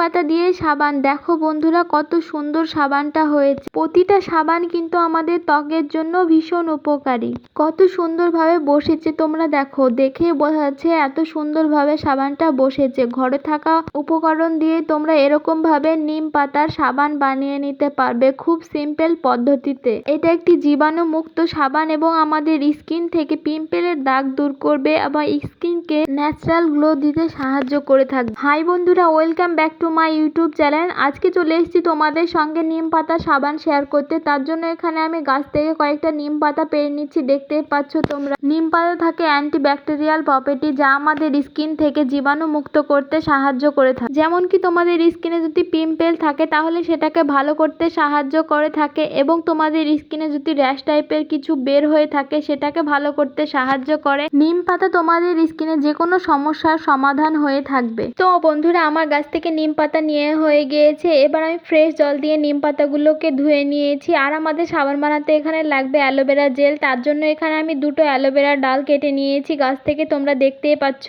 পাতা দিয়ে সাবান। দেখো বন্ধুরা, কত সুন্দর সাবানটা হয়েছে। প্রতিটা সাবান কিন্তু আমাদের ত্বকের জন্য ভীষণ উপকারী। কত সুন্দরভাবে বসেছে তোমরা দেখো। দেখে বোঝা যাচ্ছে এত সুন্দরভাবে সাবানটা বসেছে। ঘরে থাকা উপকরণ দিয়ে তোমরা এরকম ভাবে নিম পাতার সাবান বানিয়ে নিতে পারবে খুব সিম্পল পদ্ধতিতে। এটা একটি জীবাণু মুক্ত সাবান এবং আমাদের স্কিন থেকে পিম্পলের দাগ দূর করবে এবং স্কিনকে ন্যাচারাল গ্লো দিতে সাহায্য করে থাকবে। হাই বন্ধুরা, welcome back to my YouTube channel. আজকে চলে এসেছি তোমাদের সঙ্গে নিম পাতা সাবান শেয়ার করতে। তার জন্য এখানে আমি গাছ থেকে কয়েকটা নিম পাতা পেরে নিচ্ছি। দেখতে পাচ্ছ তোমরা। নিম পাতা থাকে অ্যান্টি ব্যাকটেরিয়াল প্রপার্টি যা আমাদের স্কিন থেকে জীবাণু মুক্ত করতে সাহায্য করে থাকে। যেমন কি তোমাদের স্কিনে যদি পিম্পল থাকে, তাহলে সেটাকে ভালো করতে সাহায্য করে থাকে। এবং তোমাদের স্কিনে যদি র্যাশ টাইপের কিছু বের হয়ে থাকে, সেটাকে ভালো করতে সাহায্য করে। নিম পাতা তোমাদের স্কিনে যে কোনো সমস্যার সমাধান হয়ে থাকবে। তো বন্ধুরা, আমার গাছ থেকে নিম পাতা নিয়ে হয়ে গিয়েছে। এবার আমি ফ্রেশ জল দিয়ে নিম পাতাগুলোকে ধুয়ে নিয়েছি। আর আমাদের সাবান বানাতে এখানে লাগবে অ্যালোভেরা জেল। তার জন্য এখানে আমি দুটো অ্যালোভেরা ডাল কেটে নিয়েছি গাছ থেকে, তোমরা দেখতেই পাচ্ছ।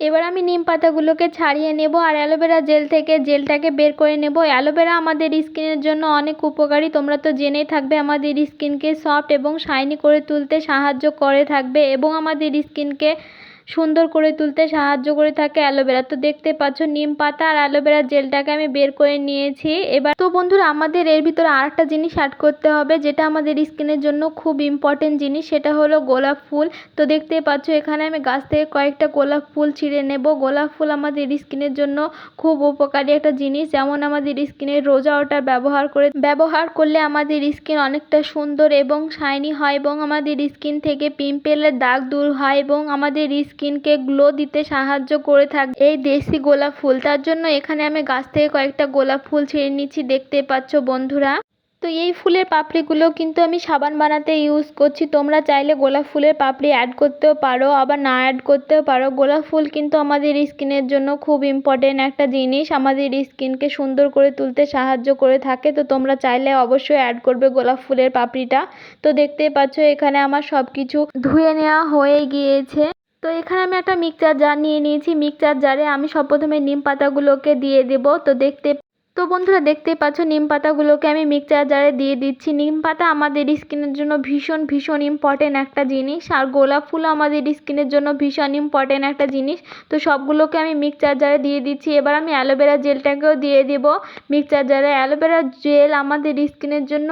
এবার আমি নিম পাতাগুলোকে ছাড়িয়ে নেব আর অ্যালোভেরা জেল থেকে জেলটাকে বের করে নেব। অ্যালোভেরা আমাদের স্কিনের জন্য অনেক উপকারী। তোমরা তো জেনেই থাকবে, আমাদের স্কিনকে সফট এবং শাইনি করে তুলতে সাহায্য করে থাকবে এবং আমাদের স্কিনকে সুন্দর করে তুলতে সাহায্য করে থাকে অ্যালোভেরা। তো দেখতে পাচ্ছ, নিম পাতা আর অ্যালোভেরা জেলটাকে আমি বের করে নিয়েছি। এবার তো বন্ধুরা, আমাদের এর ভিতরে আর একটা জিনিস অ্যাড করতে হবে, যেটা আমাদের স্কিনের জন্য খুব ইম্পর্টেন্ট জিনিস, সেটা হলো গোলাপ ফুল। তো দেখতে পাচ্ছ, এখানে আমি গাছ থেকে কয়েকটা গোলাপ ফুল ছিঁড়ে নেব। গোলাপ ফুল আমাদের স্কিনের জন্য খুব উপকারী একটা জিনিস। যেমন আমাদের স্কিনের রোজা ওয়াটার ব্যবহার করে, ব্যবহার করলে আমাদের স্কিন অনেকটা সুন্দর এবং শাইনি হয় এবং আমাদের স্কিন থেকে পিম্পেলের দাগ দূর হয় এবং আমাদের স্কিনকে গ্লো দিতে সাহায্য করে থাকে। এই দেশি গোলাপ ফুল। তার জন্য এখানে আমি গাছ থেকে কয়েকটা গোলাপ ফুল ছিঁড়ে নিচ্ছি। দেখতে পাচ্ছ বন্ধুরা। তো এই ফুলের পাপড়িগুলো কিন্তু আমি সাবান বানাতে ইউজ করছি। তোমরা চাইলে গোলাপ ফুলের পাপড়ি অ্যাড করতেও পারো, আবার না অ্যাড করতেও পারো। গোলাপ ফুল কিন্তু আমাদের স্কিনের জন্য খুব ইম্পর্টেন্ট একটা জিনিস। আমাদের স্কিনকে সুন্দর করে তুলতে সাহায্য করে থাকে। তো তোমরা চাইলে অবশ্যই অ্যাড করবে গোলাপ ফুলের পাপড়িটা। তো দেখতেই পাচ্ছ এখানে আমার সব কিছু ধুয়ে নেওয়া হয়ে গিয়েছে। তো এখানে আমি একটা মিক্সচার জার নিয়ে নিয়েছি। মিক্সচার জারে আমি সব প্রথমে নিম পাতাগুলোকে দিয়ে দেব। তো দেখতে, তো বন্ধুরা দেখতেই পাচ্ছ নিম পাতাগুলোকে আমি মিক্সচার জারে দিয়ে দিচ্ছি। নিম পাতা আমাদের স্কিনের জন্য ভীষণ ভীষণ ইম্পর্টেন্ট একটা জিনিস। আর গোলাপ ফুলও আমাদের স্কিনের জন্য ভীষণ ইম্পর্টেন্ট একটা জিনিস। তো সবগুলোকে আমি মিক্সচার জারে দিয়ে দিচ্ছি। এবার আমি অ্যালোভেরা জেলটাকেও দিয়ে দেবো। মিক্সচার জারে অ্যালোভেরা জেল আমাদের স্কিনের জন্য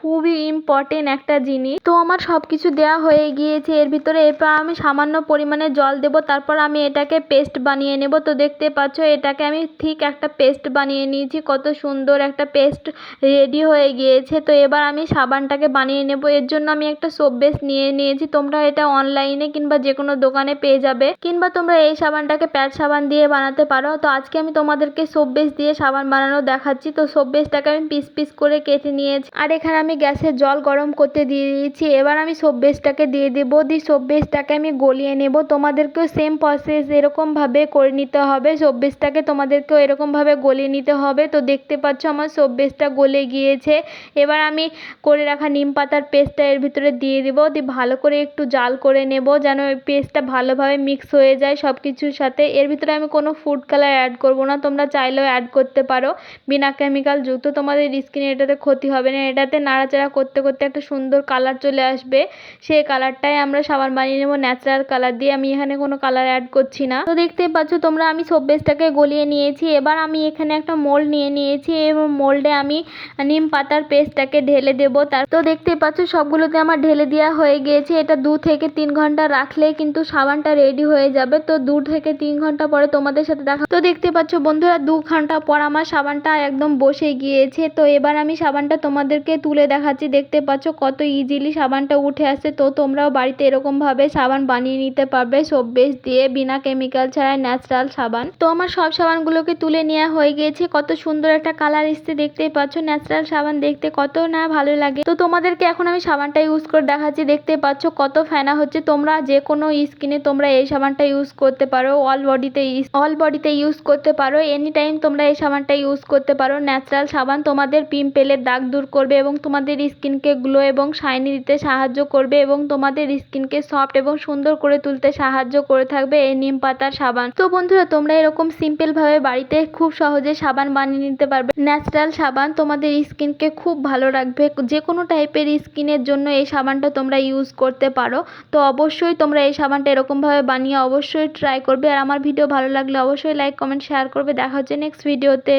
খুবই ইম্পর্টেন্ট একটা জিনিস। তো আমার সব কিছু দেওয়া হয়ে গিয়েছে, এর ভিতরে এরপর আমি সামান্য পরিমাণে জল দেব, তারপর আমি এটাকে পেস্ট বানিয়ে নেব। তো দেখতে পাচ্ছ, এটাকে আমি ঠিক একটা পেস্ট বানিয়ে নিয়েছি, কত সুন্দর একটা পেস্ট রেডি হয়ে গিয়েছে। তো এবার আমি সাবানটাকে বানিয়ে নেব, এর জন্য আমি একটা সোপ বেস নিয়ে নিয়েছি। তোমরা এটা অনলাইনে কিংবা যে কোনো দোকানে পেয়ে যাবে, কিংবা তোমরা এই সাবানটাকে প্যাড সাবান দিয়ে বানাতে পারো। তো আজকে আমি তোমাদেরকে সোপ বেস দিয়ে সাবান বানানো দেখাচ্ছি। তো সোপ বেসটাকে আমি পিস পিস করে কেটে নিয়েছি। আর এখানে আমি গ্যাসে জল গরম করতে দিয়ে দিয়েছি। এবার আমি সব বেসটাকে দিয়ে দেবো। দিয়ে সব বেসটাকে আমি গলিয়ে নেব। তোমাদেরকেও সেম প্রসেস এরকমভাবে করে নিতে হবে। সব বেসটাকে তোমাদেরকেও এরকমভাবে গলিয়ে নিতে হবে। তো দেখতে পাচ্ছ আমার সব বেসটা গলে গিয়েছে। এবার আমি করে রাখা নিম পাতার পেস্টটা এর ভিতরে দিয়ে দেবো। দিয়ে ভালো করে একটু জাল করে নেব যেন ওই পেস্টটা ভালোভাবে মিক্স হয়ে যায় সব কিছুর সাথে। এর ভিতরে আমি কোনো ফুড কালার অ্যাড করব না। তোমরা চাইলেও অ্যাড করতে পারো। বিনা কেমিক্যাল যুক্ত তোমাদের স্কিনে এটাতে ক্ষতি হবে না। এটাতে নাড়াচাড়া করতে করতে একটা সুন্দর কালার চলে আসবে। সেই কালারটাই আমরা সাবান বানিয়ে নেব। ন্যাচারাল কালার দিয়ে আমি এখানে কোনো কালার অ্যাড করছি না। তো দেখতে পাচ্ছ তোমরা আমি সোপ বেসটাকে গলিয়ে নিয়েছি। এবার আমি এখানে একটা মোল্ড নিয়ে নিয়েছি। এবং মোল্ডে আমি নিম পাতার পেস্টটাকে ঢেলে দেবো। তার তো দেখতে পাচ্ছ সবগুলোতে আমার ঢেলে দেওয়া হয়ে গিয়েছে। এটা দু থেকে তিন ঘণ্টা রাখলে কিন্তু সাবানটা রেডি হয়ে যাবে। তো দু থেকে তিন ঘণ্টা পরে তোমাদের সাথে দেখা তো দেখতে পাচ্ছ বন্ধুরা, দু ঘণ্টা পর আমার সাবানটা একদম বসে গিয়েছে। তো এবার আমি সাবানটা তোমাদেরকে তুলে দেখাচ্ছি, দেখতে পাচ্ছ কত ইজিলি সাবানটা উঠে আসছে তো তোমরাও বাড়িতে এরকমভাবে সাবান বানিয়ে নিতে পারবে সোপ বেস দিয়ে, বিনা কেমিক্যাল ছাড়া ন্যাচারাল সাবান। তো আমার সব সাবানগুলোকে তুলে নেওয়া হয়ে গিয়েছে কত সুন্দর একটা কালার এসছে, দেখতেই পাচ্ছ। ন্যাচারাল সাবান দেখতে কত না ভালো লাগে। তো তোমাদেরকে এখন আমি সাবানটা ইউজ করে দেখাচ্ছি, দেখতে পাচ্ছ কত ফেনা হচ্ছে। তোমরা যে কোনো স্কিনে তোমরা এই সাবানটা ইউজ করতে পারো অল বডিতে অল বডিতে ইউজ করতে পারো। এনি টাইম তোমরা এই সাবানটা ইউজ করতে পারো ন্যাচারাল সাবান তোমাদের পিম্পেলের দাগ দূর করবে এবং তোমাদের তোমাদের স্কিনকে গ্লো এবং শাইনি দিতে সাহায্য করবে এবং তোমাদের স্কিনকে সফট এবং সুন্দর করে তুলতে সাহায্য করে থাকবে এই নিম পাতার সাবান। তো বন্ধুরা, তোমরা এরকম সিম্পল ভাবে বাড়িতে খুব সহজে সাবান বানিয়ে নিতে পারবে। ন্যাচারাল সাবান তোমাদের স্কিনকে খুব ভালো রাখবে। যে কোনো টাইপের স্কিনের জন্য এই সাবানটা তোমরা ইউজ করতে পারো। তো অবশ্যই তোমরা এই সাবানটা এরকমভাবে বানিয়ে অবশ্যই ট্রাই করবে। আর আমার ভিডিও ভালো লাগলে অবশ্যই লাইক কমেন্ট শেয়ার করবে। দেখা হচ্ছে নেক্সট ভিডিওতে